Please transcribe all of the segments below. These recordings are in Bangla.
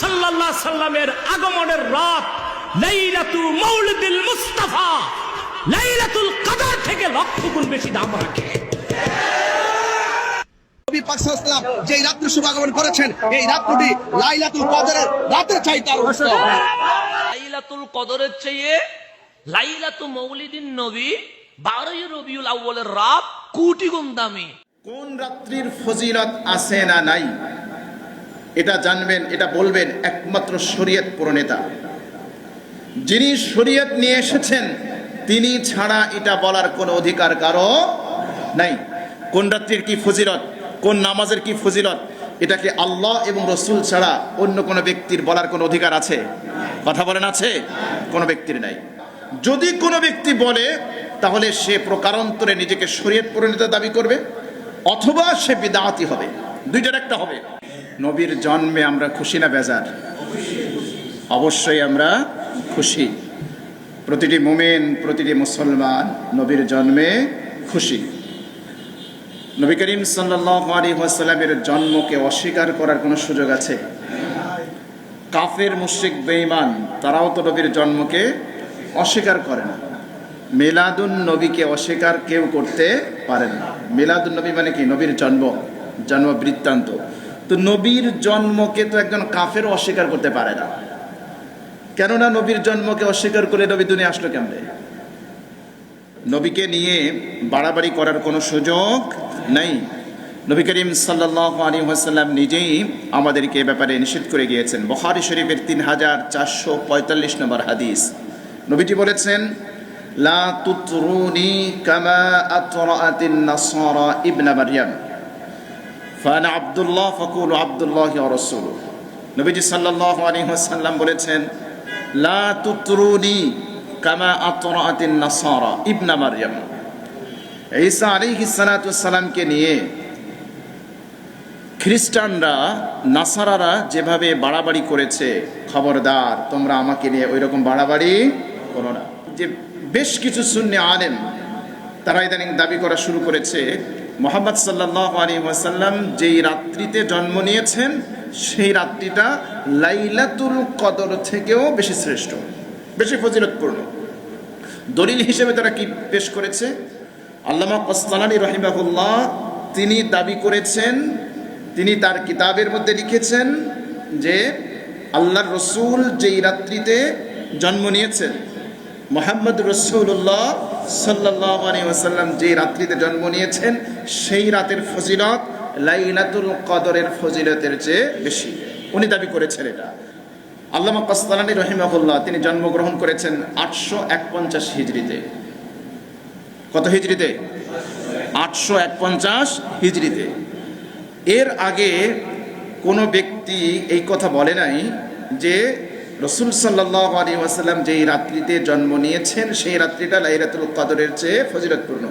সাল্লাল্লাহু সাল্লামের আগমনের রাত লাইলাতু মাউলিদুল মুস্তাফা লাইলাতুল কদর থেকে লক্ষ গুণ বেশি দাম রাখে। নবী পাক সাল্লাল্লাহু যে রাত্রি শুভাগমন করেছেন এই রাত্রিটি লাইলাতুল কদরের রাতের চাইতে আরও লাইলাতুল কদরের চেয়ে লাইলাতু মৌলিদিন নবী বারোই রবিউল আউ্বলের রাত কোটি গুণ দামি। কোন রাত্রির ফজিলত আছে না নাই? এটা জানবেন, এটা বলবেন একমাত্র শরীয়ত প্রণেতা যিনি শরীয়ত নিয়ে এসেছেন, তিনি ছাড়া এটা বলার কোনো অধিকার কারও নাই। কোন রাত্রির কি ফজিলত, কোন নামাজের কি ফজিলত, এটাকে আল্লাহ এবং রসুল ছাড়া অন্য কোনো ব্যক্তির বলার কোনো অধিকার আছে? কথা বলেন আছে? কোনো ব্যক্তির নাই। যদি কোনো ব্যক্তি বলে, তাহলে সে প্রকারান্তরে নিজেকে শরীয়ত পরিণত দাবি করবে, অথবা সে বিদাতি হবে। দুইটার একটা হবে। নবীর জন্মে আমরা খুশি না বেজার? অবশ্যই আমরা খুশি। প্রতিটি মোমেন, প্রতিটি মুসলমান নবীর জন্মে খুশি। নবী করিম সাল্লি সাল্লামের জন্মকে অস্বীকার করার কোনো সুযোগ আছে? কাফের, মুশ্রিক, বেঈমান, তারাও তো নবীর জন্মকে অস্বীকার করে না। মিলাদুন নবীকে অস্বীকার কেউ করতে পারেন না। মিলাদুন নবী মানে কি? নবীর জন্ম জন্ম বৃত্তান্ত তো নবীর জন্মকে তো একজন কাফের অস্বীকার করতে পারে না। কেননা নবীর জন্মকে অস্বীকার করে নবী দুনিয়া আসলো কেমনে? নবীকে নিয়ে বাড়াবাড়ি করার কোনো সুযোগ নেই। নবী করিম সাল্লাহ আলী নিজেই আমাদেরকে এ ব্যাপারে নিষেধ করে গিয়েছেন। বখারি শরীফের তিন হাজার চারশো পঁয়তাল্লিশ নম্বর হাদিস। নবীটি বলেছেন, লা তুতরুনি কামা আতরাতিন নাসারা ইবনা মারইয়াম। ফানা আব্দুল্লাহ ফাকুল আব্দুল্লাহ রসুল নবীজি সাল্লাহ আলী ওয়াসাল্লাম বলেছেন, লা তুতরুনি কামা আতরাতিন নাসারা ইবনা মারইয়াম। ঈসা আলাইহিস সালাতু সালামকে নিয়ে খ্রিস্টানরা, নাসারারা যেভাবে বাড়াবাড়ি করেছে, খবরদার, তোমরা আমাকে নিয়ে ওই রকম বাড়াবাড়ি করো না। যে বেশ কিছু শূন্য আলেম তারা ইদানিং দাবি করা শুরু করেছে মোহাম্মদ সাল্লাহ আলী ওয়াসাল্লাম যেই রাত্রিতে জন্ম নিয়েছেন, সেই রাত্রিটা লাইলাতুল কদর থেকেও বেশি শ্রেষ্ঠ, বেশি ফজিলতপূর্ণ। দলিল হিসেবে তারা কি পেশ করেছে? আল্লামা কস্তালানি রহিমাহুল্লাহ তিনি দাবি করেছেন, তিনি তার কিতাবের মধ্যে লিখেছেন যে আল্লাহ রসুল যেই রাত্রিতে জন্ম নিয়েছেন, মোহাম্মদ রসুল্লাহ ওসাল্লাম যে রাত্রিতে জন্ম নিয়েছেন, সেই রাতের ফজিলত লাইলাতুল কদরের ফজিলতের চেয়ে বেশি। উনি দাবি করেছেন এটা। আল্লামা কস্তালানি রহিমাহুল্লাহ, তিনি জন্মগ্রহণ করেছেন আটশো একপঞ্চাশ হিজড়িতে। কত হিজড়িতে? আটশো একপঞ্চাশ হিজড়িতে। এর আগে কোনো ব্যক্তি এই কথা বলে নাই যে রসুল সাল্লাহ আলী ওয়াসাল্লাম যেই রাত্রিতে জন্ম নিয়েছেন, সেই রাত্রিটা লাইরাতুল কাদরের চেয়ে ফজিলতপূর্ণ।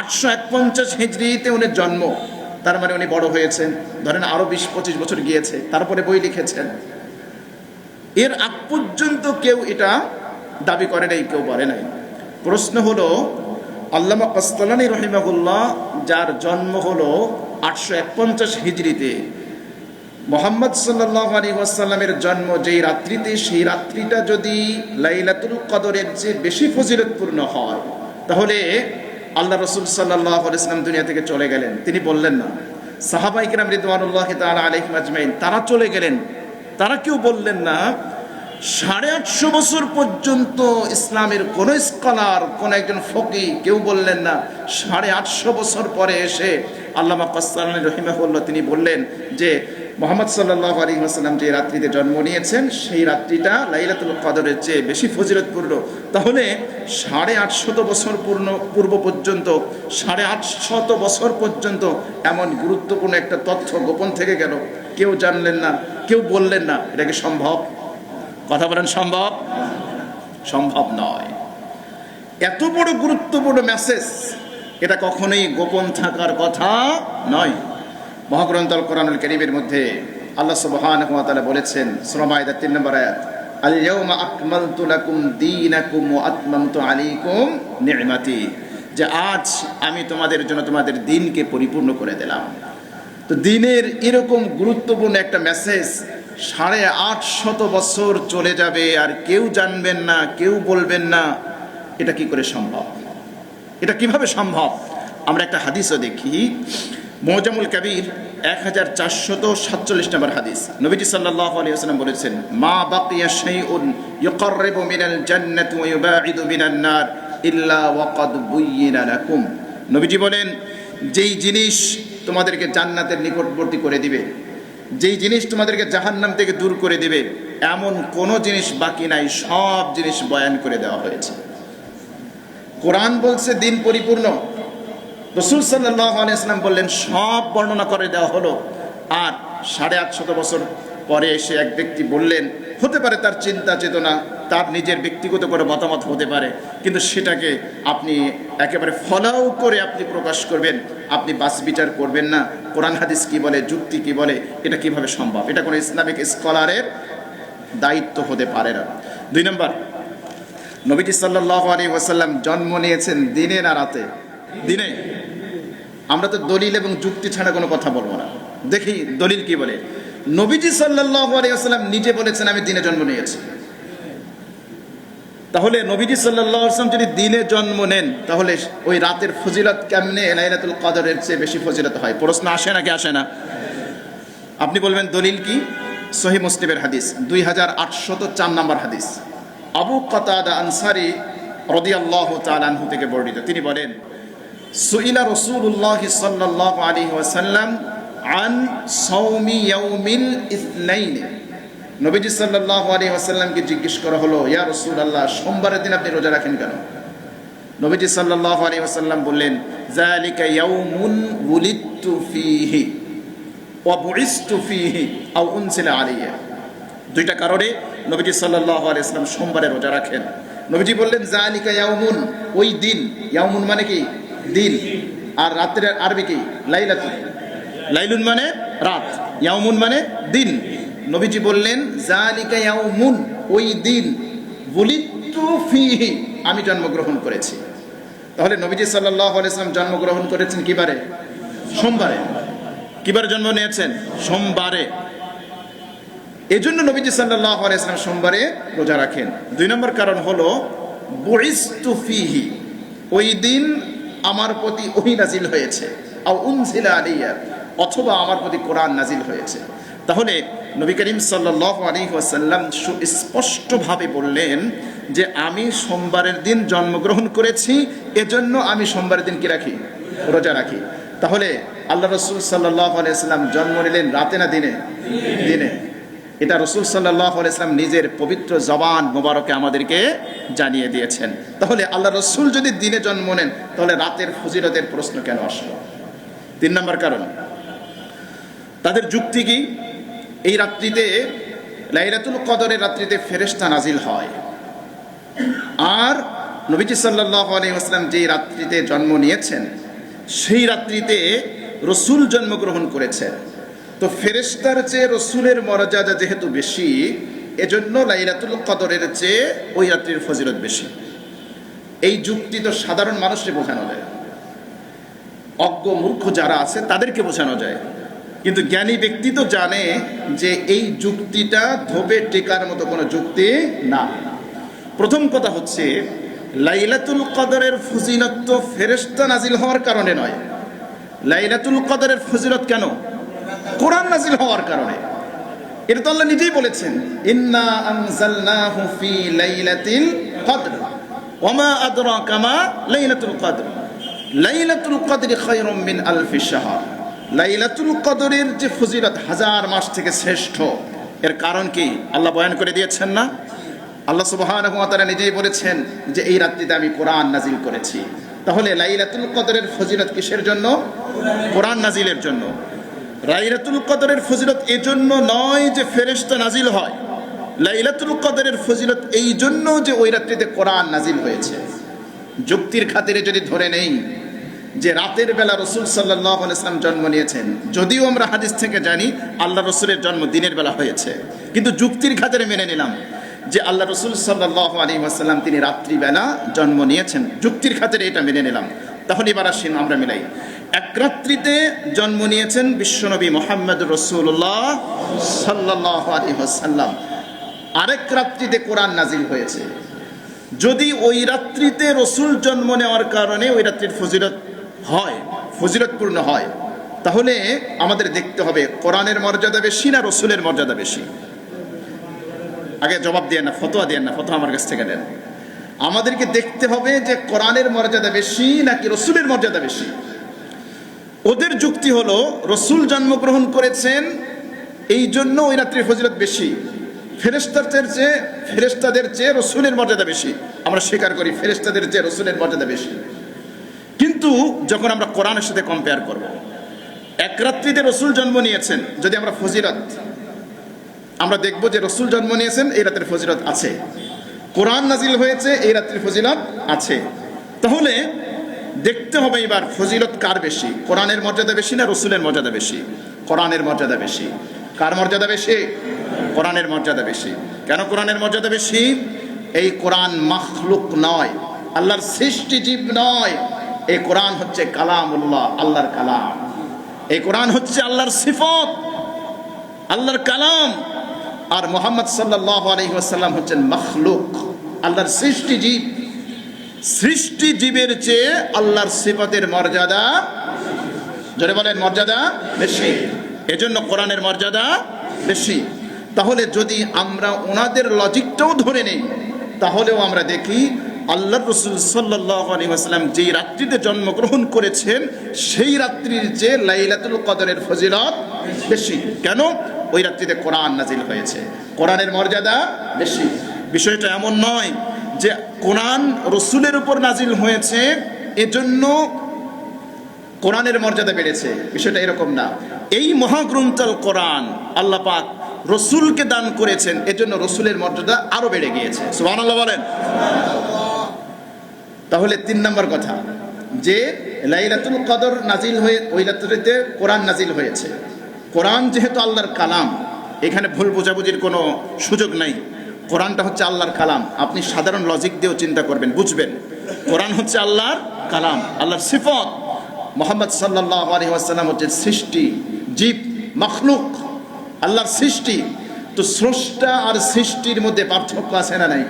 আটশো একপঞ্চাশ হিজড়িতে উনি জন্ম, তার মানে উনি বড় হয়েছেন। ধরেন আরও বিশ, পঁচিশ বছর গিয়েছে, তারপরে বই লিখেছেন। এর আগ পর্যন্ত কেউ এটা দাবি করে নাই, কেউ বলে নাই। প্রশ্ন হলো, আল্লামা কস্তলানি রহিমাহুল্লাহ, যার জন্ম হলো আটশো একপঞ্চাশ হিজড়িতে মোহাম্মদ সাল্লাহ আলী ওয়াসাল্লামের জন্ম যেই রাত্রিতে, সেই রাত্রিটা যদি লাইলাতুল কদরের চেয়ে বেশি ফজিলতপূর্ণ হয়, তাহলে আল্লাহ রসুল সাল্লাহ ইসলাম দুনিয়া থেকে চলে গেলেন। তিনি বললেন না। সাহাবাইকরাম রিদওয়ানুল্লাহ তালা আলহিম আজমাইন, তারা চলে গেলেন। তারা কেউ বললেন না, সাড়ে আটশো বছর পর্যন্ত ইসলামের কোন স্কলার, কোন একজন ফকি কেউ বললেন না। সাড়ে আটশো বছর পরে এসে আল্লামা কাস্তানি রহিমাহুল্লাহ তিনি বললেন যে মোহাম্মদ সাল্লাহ আলী আসাল্লাম যে রাত্রিতে জন্ম নিয়েছেন, সেই রাত্রিটা লাইলাতুল কদরের চেয়ে বেশি ফজিলতপূর্ণ। তাহলে সাড়ে আটশত বছর পূর্ণ, পূর্ব পর্যন্ত, সাড়ে আটশত বছর পর্যন্ত এমন গুরুত্বপূর্ণ একটা তথ্য গোপন থেকে গেল। কেউ জানলেন না, কেউ বললেন না, এটা কি সম্ভব? কথা বলেন, সম্ভব? সম্ভব নয়। এত বড় গুরুত্বপূর্ণ মেসেজ এটা কখনোই গোপন থাকার কথা নয়। মহাগ্রন্থল কোরআনুল করিমের মধ্যে আল্লাহ সুবহানাহু ওয়া বলেছেন মাইদা 3 নম্বর আয়াত আল ইয়াউমা আকমালতু লাকুম দীনাকুম ওয়া আতমামতু আলাইকুম নি'মাতি। যে আজ আমি তোমাদের জন্য তোমাদের দিনকে পরিপূর্ণ করে দিলাম। তো দিনের এরকম গুরুত্বপূর্ণ একটা মেসেজ সাড়ে আট শত বছর চলে যাবে আর কেউ জানবেন না, কেউ বলবেন না, এটা কি করে সম্ভব? এটা কীভাবে সম্ভব? আমরা একটা হাদিসও দেখি মোজামুল কবির, এক হাজার চারশত সাতচল্লিশ নম্বর হাদিস। নবীজি সাল্লাল্লাহু আলাইহি ওয়াসাল্লাম বলেছেন, মা বাকিয়া শাইউন ইউকাররিবু মিনাল জান্নাতি ওয়া মিনান নার ইল্লা ওয়াকাদ বুয়্যিনা লাকুম। নবীজি বলেন, যেই জিনিস তোমাদেরকে জান্নাতের নিকটবর্তী করে দিবে, যেই জিনিস তোমাদেরকে জাহান্নাম থেকে দূর করে দিবে, এমন কোনো জিনিস বাকি নাই, সব জিনিস বয়ান করে দেওয়া হয়েছে। কোরআন বলছে দিন পরিপূর্ণ। রসুল সাল্লাহ বললেন, সব বর্ণনা করে দেওয়া হলো। আর সাড়ে আটশত বছর পরে এসে এক ব্যক্তি বললেন, হতে পারে তার চিন্তা চেতনা, তার নিজের ব্যক্তিগত করে মতামত হতে পারে, কিন্তু সেটাকে আপনি একেবারে ফলাও করে আপনি প্রকাশ করবেন। আপনি বাস বিচার করবেন না। কোরআন হাদিস কি বলে, যুক্তি কি বলে, এটা কীভাবে সম্ভব? এটা কোনো ইসলামিক স্কলারের দায়িত্ব হতে পারে না। দুই নম্বর, নবীজি সাল্লাহ আলী ওয়াসাল্লাম জন্ম নিয়েছেন দিনে না রাতে। দিনে আমরা তো দলিল এবং যুক্তি ছাড়া কোনো কথা বলব না। দেখি দলিল কি বলে। নবীজি ওয়াসাল্লাম নিজে বলেছেন, আমি দিনে জন্ম নিয়েছি। তাহলে নবীজি সাল্লাহ আসলাম যদি দিনে জন্ম নেন, তাহলে ওই রাতের ফজিলত কেমনে লাইলাতুল কদরের চেয়ে বেশি ফজিলত হয়? প্রশ্ন আসে নাকি আসে না? আপনি বলবেন, দলিল কি? সহি মুসলিমের হাদিস, দুই হাজার আটশত চার নম্বর হাদিস। আবু কাতাদা আনসারি রদিয়াল্লাহ তালানহু থেকে বর্ণিত। তিনি বলেন সুইলা রসুল্লাহ সাল্লাহ আলী ওয়াসাল্লাম আন সৌমি ইয়াউমিল ইসনাইন। নবীজি সাল্লাহ আলী ওয়াসাল্লামকে জিজ্ঞেস করা হলো, ইয়া রসুল আল্লাহ সোমবারের দিন আপনি রোজা রাখেন কেন? নবীজি সাল্লাহ আলী ওয়াসাল্লাম বললেন, জালিকা ইয়াউমুন উলিদতু ফীহি ওয়া বুইসতু ফীহি আও উনসিলা আলাইয়া। দুইটা কারণে নবীজি সাল্লাহ আলাইসলাম সোমবারে রোজা রাখেন। নবীজি বললেন, জালিকা ইয়াউমুন, ওই দিন, ইয়াউমুন মানে কি? দিন আর রাত্রের আরবি কি? লাইলাতুন লাইলুন মানে রাত, ইয়াউমুন মানে দিন। নবীজি বললেন জালিকা ইয়াউমুন, ওই দিন বুলিতু ফিহি, আমি জন্মগ্রহণ করেছি। তাহলে নবীজি সাল্লাহ আলাইসলাম জন্মগ্রহণ করেছেন কিবারে? সোমবারে। কিবারে জন্ম নিয়েছেন? সোমবারে। এজন্য নবীজি সাল্লাহ আলাইসলাম সোমবারে রোজা রাখেন। দুই নম্বর কারণ হলো বরিস্তুফিহি ওই দিন আমার প্রতি ওহি নাজিল হয়েছে। অথবা আমার প্রতি কোরআন নাজিল হয়েছে। তাহলে নবী করিম সাল্লাহ আলী ওয়াসাল্লাম সুস্পষ্টভাবে বললেন যে আমি সোমবারের দিন জন্মগ্রহণ করেছি, এজন্য আমি সোমবারের দিন কি রাখি? রোজা রাখি। তাহলে আল্লাহ রসুল সাল্লাহ আলাইসাল্লাম জন্ম নিলেন রাতে না দিনে? দিনে। এটা রসুল সাল্লাহ আলাইসলাম নিজের পবিত্র জবান মোবারকে আমাদেরকে জানিয়ে দিয়েছেন। তাহলে আল্লাহ রসুল যদি দিনে জন্ম নেন, তাহলে রাতের ফজিরতের প্রশ্ন কেন আসলো? তিন নম্বর কারণ। তাদের যুক্তি কি? এই রাত্রিতে, লাইলাতুল কদরের রাত্রিতে ফেরেশতা নাজিল হয়। আর নবীজি আলাইসলাম যে রাত্রিতে জন্ম নিয়েছেন, সেই রাত্রিতে রসুল জন্মগ্রহণ করেছেন। তো ফেরেশতার চেয়ে রসুলের মর্যাদা যেহেতু বেশি এজন্য লাইলাতুল কদরের চেয়ে ওই রাত্রির ফজিলত বেশি। এই যুক্তি তো সাধারণ মানুষকে বোঝানো যায়। অজ্ঞ মূর্খ যারা আছে, তাদেরকে বোঝানো যায়। কিন্তু জ্ঞানী ব্যক্তি তো জানে যে এই যুক্তিটা ধোবে টেকার মতো কোনো যুক্তি না। প্রথম কথা হচ্ছে, লাইলাতুল কদরের ফজিলত তো ফেরেশতা নাজিল হওয়ার কারণে নয়। লাইলাতুল কদরের ফজিলত কেন? কোরআন নাজিল হওয়ার কারণে। এটা তো আল্লাহ নিজেই বলেছেন, ইন্না আনজালনাহু ফি লাইলাতিল কদর ওমা আদরাকা মা লাইলাতুল কদর, লাইলাতুল কদরি খায়রুম মিন আলফি শাহর। লাইলাতুল কদরের যে ফজিলত হাজার মাস থেকে শ্রেষ্ঠ, এর কারণ কি? আল্লাহ বয়ান করে দিয়েছেন না? আল্লাহ সুবহানাহু ওয়া তাআলা নিজেই বলেছেন যে এই রাত্রিতে আমি কোরআন নাজিল করেছি। তাহলে লাইলাতুল কদরের ফজিলত কিসের জন্য? কোরআন নাজিলের জন্য। লাইলাতুল কদরের ফজিলত এজন্য নয় যে ফেরেশতা নাজিল হয়। লাইলাতুল কদরের ফজিলত এই জন্য যে ওই রাত্রিতে কোরআন নাজিল হয়েছে। যুক্তির খাতিরে যদি ধরে নেই যে রাতের বেলা রসুল সাল্লাহ আলাইসলাম জন্ম নিয়েছেন, যদিও আমরা হাদিস থেকে জানি আল্লাহ রসুলের জন্ম দিনের বেলা হয়েছে, কিন্তু যুক্তির খাতিরে মেনে নিলাম যে আল্লাহ রসুল সাল্লাহ আলী আসাল্লাম তিনি রাত্রিবেলা জন্ম নিয়েছেন। যুক্তির খাতিরে এটা মেনে নিলাম। তাহলে এবার আসেন আমরা মিলাই। এক রাত্রিতে জন্ম নিয়েছেন বিশ্বনবী মোহাম্মদ রসুল্লাহ সাল্লাহ আলী সাল্লাম আরেক রাত্রিতে কোরআন নাজিল হয়েছে। যদি ওই রাত্রিতে রসুল জন্ম নেওয়ার কারণে ওই রাত্রির ফজিলত হয়, ফজিলতপূর্ণ হয়, তাহলে আমাদের দেখতে হবে কোরআনের মর্যাদা বেশি না রসুলের মর্যাদা বেশি। আগে জবাব দিয়ে না, ফতোয়া দিয়ে না, ফতোয়া আমার কাছ থেকে দেন। আমাদেরকে দেখতে হবে যে কোরআনের মর্যাদা বেশি নাকি রসুলের মর্যাদা বেশি। ওদের যুক্তি হলো, রসুল জন্মগ্রহণ করেছেন, এই জন্য ওই রাত্রির ফজিলত বেশি। ফেরেস্তাদের চেয়ে ফেরেস্তাদের চেয়ে রসুলের মর্যাদা বেশি। আমরা স্বীকার করি ফেরেস্তাদের চেয়ে রসুলের মর্যাদা বেশি। কিন্তু যখন আমরা কোরআনের সাথে কম্পেয়ার করব, এক রাত্রিতে রসুল জন্ম নিয়েছেন, যদি আমরা ফজিলত, আমরা দেখব যে রসুল জন্ম নিয়েছেন, এই রাতের ফজিলত আছে। কোরআন নাজিল হয়েছে, এই রাত্রির ফজিলত আছে। তাহলে দেখতে হবে এবার ফজিলত কার বেশি? কোরআনের মর্যাদা বেশি না রসুলের মর্যাদা বেশি? কোরআনের মর্যাদা বেশি। কার মর্যাদা বেশি? কোরআনের মর্যাদা বেশি। কেন কোরআনের মর্যাদা বেশি? এই কোরআন মাখলুক নয়, আল্লাহর সৃষ্টি জীব নয়। এই কোরআন হচ্ছে কালামুল্লাহ, আল্লাহর কালাম। এই কোরআন হচ্ছে আল্লাহর সিফত, আল্লাহর কালাম। আর মোহাম্মদ সাল্লাহ আলহিহাসাল্লাম হচ্ছেন মখলুক, আল্লাহর সৃষ্টি জীব। সৃষ্টি জীবের চেয়ে আল্লাহর সিফতের মর্যাদা জোরে বলেন মর্যাদা বেশি। এজন্য কোরআনের মর্যাদা বেশি। তাহলে যদি আমরা ওনাদের লজিকটাও ধরে নেই, তাহলেও আমরা দেখি আল্লাহ রসুল আলহিহাস্লাম যেই রাত্রিতে জন্মগ্রহণ করেছেন, সেই রাত্রির চেয়ে লাইলাতুল কদরের ফজিলত বেশি। কেন? ওই রাত্রিতে কোরআন নাজিল হয়েছে। কোরআনের মর্যাদা বেশি। বিষয়টা এমন নয় যে কোরআন রসুলের উপর নাজিল হয়েছে, এজন্য কোরআনের মর্যাদা বেড়েছে। বিষয়টা এরকম না। এই মহাগ্রন্থল কোরআন আল্লাহ পাক রসুলকে দান করেছেন, এজন্য রসুলের মর্যাদা আরও বেড়ে গিয়েছে। বলেন। তাহলে তিন নম্বর কথা, যে লাইলাতুল কদর নাজিল হয়ে, ওই রাত্রিতে কোরআন নাজিল হয়েছে। কোরআন যেহেতু আল্লাহর কালাম, এখানে ভুল বোঝাবুঝির কোনো সুযোগ নাই। কোরআনটা হচ্ছে আল্লাহর কালাম। আপনি সাধারণ লজিক দিয়েও চিন্তা করবেন, বুঝবেন। কোরআন হচ্ছে আল্লাহর কালাম, আল্লাহর সিফত। মোহাম্মদ সাল্লাহ আলী আসাল্লাম হচ্ছে সৃষ্টি, জীব, মখলুক, আল্লাহর সৃষ্টি। তো স্রষ্টা আর সৃষ্টির মধ্যে পার্থক্য আছে না নাই?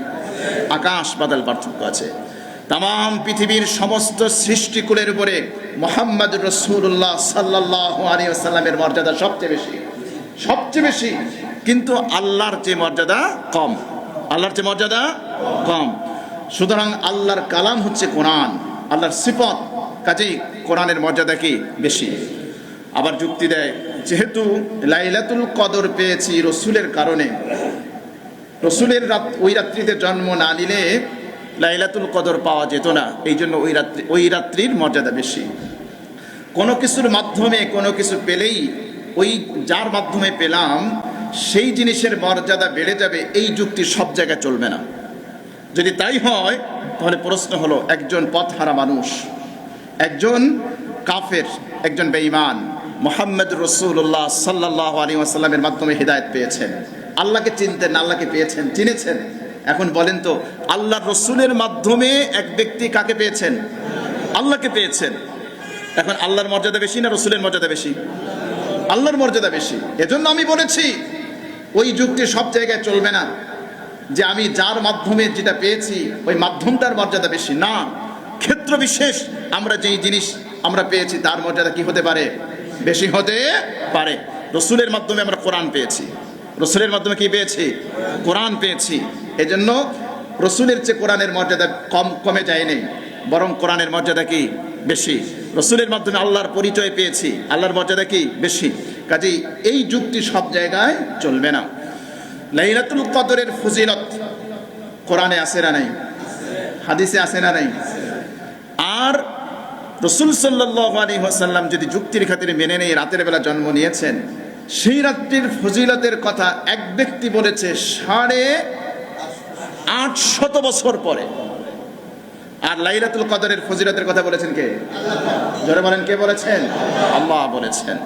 আকাশ বাদল পার্থক্য আছে। তাম পৃথিবীর সমস্ত সৃষ্টিকুলের উপরে মোহাম্মদ রসুল্লাহ সাল্লাহ আলী আসাল্লামের মর্যাদা সবচেয়ে বেশি। সবচেয়ে বেশি। কিন্তু আল্লাহর যে মর্যাদা কম। আল্লাহর যে মর্যাদা কম। সুতরাং আল্লাহর কালাম হচ্ছে কোরআন। আল্লাহর সিফত কাজেই কোরআনের মর্যাদা কি? বেশি। আবার যুক্তি দেয়, যেহেতু লাইলাতুল কদর পেয়েছি রসুলের কারণে, রসুলের রাত, ওই রাত্রিতে জন্ম না নিলে লাইলাতুল কদর পাওয়া যেত না। এই জন্য ওই রাত্রি, ওই রাত্রির মর্যাদা বেশি। কোনো কিছুর মাধ্যমে কোনো কিছু পেলেই, ওই যার মাধ্যমে পেলাম সেই জিনিসের মর্যাদা বেড়ে যাবে, এই যুক্তি সব জায়গায় চলবে না। যদি তাই হয়, তাহলে প্রশ্ন হলো, একজন পথহারা মানুষ, একজন কাফের, একজন বেঈমান মোহাম্মদ রসুল্লাহ সাল্লাহ আলী আসাল্লামের মাধ্যমে হৃদায়ত পেয়েছেন। আল্লাহকে চিনতেন, আল্লাহকে পেয়েছেন, চিনেছেন। এখন বলেন তো আল্লাহ রসুলের মাধ্যমে এক ব্যক্তি কাকে পেয়েছেন? আল্লাহকে পেয়েছেন। এখন আল্লাহর মর্যাদা বেশি না রসুলের মর্যাদা বেশি? আল্লাহর মর্যাদা বেশি। এজন্য আমি বলেছি ওই যুক্তি সব জায়গায় চলবে না যে আমি যার মাধ্যমে যেটা পেয়েছি, ওই মাধ্যমটার মর্যাদা বেশি। না, ক্ষেত্র বিশেষ আমরা যেই জিনিস আমরা পেয়েছি, তার মর্যাদা কি হতে পারে? বেশি হতে পারে। রসুলের মাধ্যমে আমরা কোরআন পেয়েছি। রসুলের মাধ্যমে কি পেয়েছি? কোরআন পেয়েছি। এজন্য রসুলের চেয়ে কোরআনের মর্যাদা কম, কমে যায়নি, বরং কোরআনের মর্যাদা কি? বেশি। রসুলের মাধ্যমে আল্লাহর পরিচয় পেয়েছি, আল্লাহর মর্যাদা কি? বেশি। কাজেই এই যুক্তি সব জায়গায় চলবে না। লাইলাতুল কদরের ফজিলত কোরআনে আসে না নাই? হাদিসে আসে না নাই? আর রসুল সাল্লাহ আলী যদি যুক্তির খাতিরে মেনে নেই রাতের বেলা জন্ম নিয়েছেন, সেই রাত্রির ফজিলতের কথা এক ব্যক্তি বলেছে সাড়ে আট শত বছর পরে। আর লাইলাতুল কদরের ফজিলতের কথা বলেছেন কে? জোরে বলেন, কে বলেছেন? আল্লাহ বলেছেন।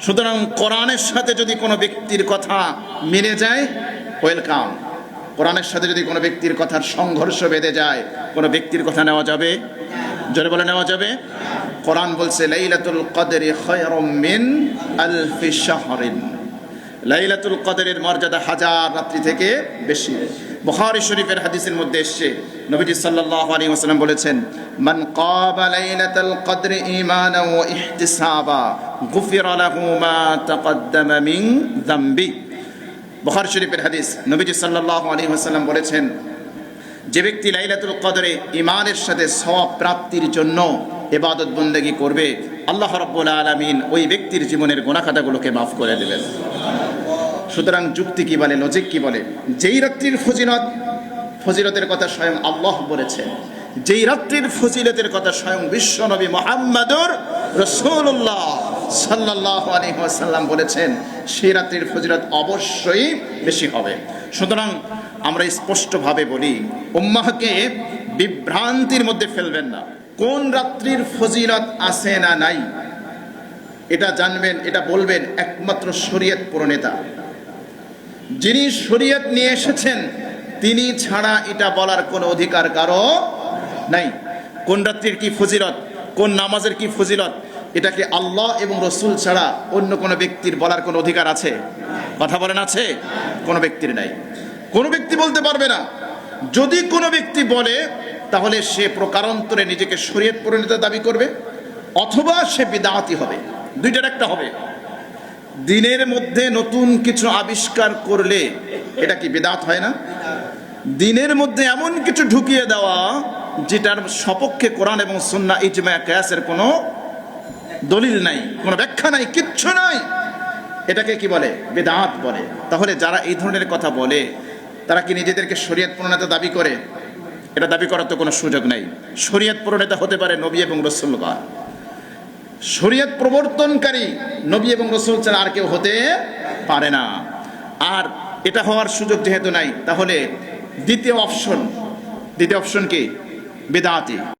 সুতরাং কোরআনের সাথে যদি কোনো ব্যক্তির কথা মিলে যায়, ওয়েলকাম। কোরআনের সাথে যদি কোনো ব্যক্তির কথার সংঘর্ষ বেঁধে যায়, কোনো ব্যক্তির কথা নেওয়া যাবে? জোরে বলে নেওয়া যাবে? কোরআন বলছে, লাইলাতুল কদরি মিন লাইলাতুল কদরের মর্যাদা হাজার রাত্রি থেকে বেশি। বুখারী শরীফের হাদিসের মধ্যে এসেছে, নবীজি সাল্লাল্লাহু আলাইহি ওয়াসাল্লাম বলেছেন, মান কাবা লাইলাতুল কদরি ঈমানান ওয়া ইহতিসাবা, গুফিরা লাহু মা তাকদ্দামা মিন যামবি বুখারী শরীফের হাদিস, নবীজি সাল্লাল্লাহু আলাইহি ওয়াসাল্লাম বলেছেন, যে ব্যক্তি লাইলাতুল কদরে ইমানের সাথে সওয়াব প্রাপ্তির জন্য ইবাদত বন্দেগী করবে, আল্লাহ রাব্বুল আলামিন ওই ব্যক্তির জীবনের গুনাহখাতাগুলোকে মাফ করে দেবেন। সুতরাং যুক্তি কি বলে লজিক কি বলে? যেই রাত্রির ফজিলত, ফজিলতের কথা স্বয়ং আল্লাহ বলেছেন। যেই রাত্রির ফজিলতের কথা স্বয়ং বিশ্বনবী মোহাম্মদুর রসুল্লাহ সাল্লাহ আলহিহাসাল্লাম বলেছেন, সেই রাত্রির ফজিলত অবশ্যই বেশি হবে। সুতরাং আমরা স্পষ্টভাবে বলি, উম্মাহকে বিভ্রান্তির মধ্যে ফেলবেন না। কোন রাত্রির ফজিলত আছে না নাই, এটা জানবেন, এটা বলবেন একমাত্র শরীয়ত প্রণেতা যিনি শরীয়ত নিয়ে এসেছেন, তিনি ছাড়া এটা বলার কোনো অধিকার কারও নাই। কোন রাত্রির কি ফজিলত, কোন নামাজের কি ফজিলত এটাকে আল্লাহ এবং রসুল ছাড়া অন্য কোনো ব্যক্তির বলার কোনো অধিকার আছে? কথা বলেন আছে? কোনো ব্যক্তির নাই। কোনো ব্যক্তি বলতে পারবে না। যদি কোনো ব্যক্তি বলে, তাহলে সে প্রকারান্তরে নিজেকে শরীয়ত পরিণত দাবি করবে, অথবা সে বিদাতি হবে। দুইটার একটা হবে। দিনের মধ্যে নতুন কিছু আবিষ্কার করলে এটা কি বেদাত হয় না? দিনের মধ্যে এমন কিছু ঢুকিয়ে দেওয়া যেটার সপক্ষে কোরআন এবং সুন্না ইজমা ক্যাসের কোনো দলিল নাই, কোনো ব্যাখ্যা নাই, কিচ্ছু নাই। এটাকে কি বলে? বেদাত বলে। তাহলে যারা এই ধরনের কথা বলে, তারা কি নিজেদেরকে শরীয়ত প্রণেতা দাবি করে? এটা দাবি করার তো কোনো সুযোগ নাই। শরীয়ত প্রণেতা হতে পারে নবী এবং রসুল্লাহ শরীয়ত প্রবর্তনকারী নবী এবং রসুল ছাড়া আর কেউ হতে পারে না। আর এটা হওয়ার সুযোগ যেহেতু নাই, তাহলে দ্বিতীয় অপশন দ্বিতীয় অপশন কি? বেদাতি।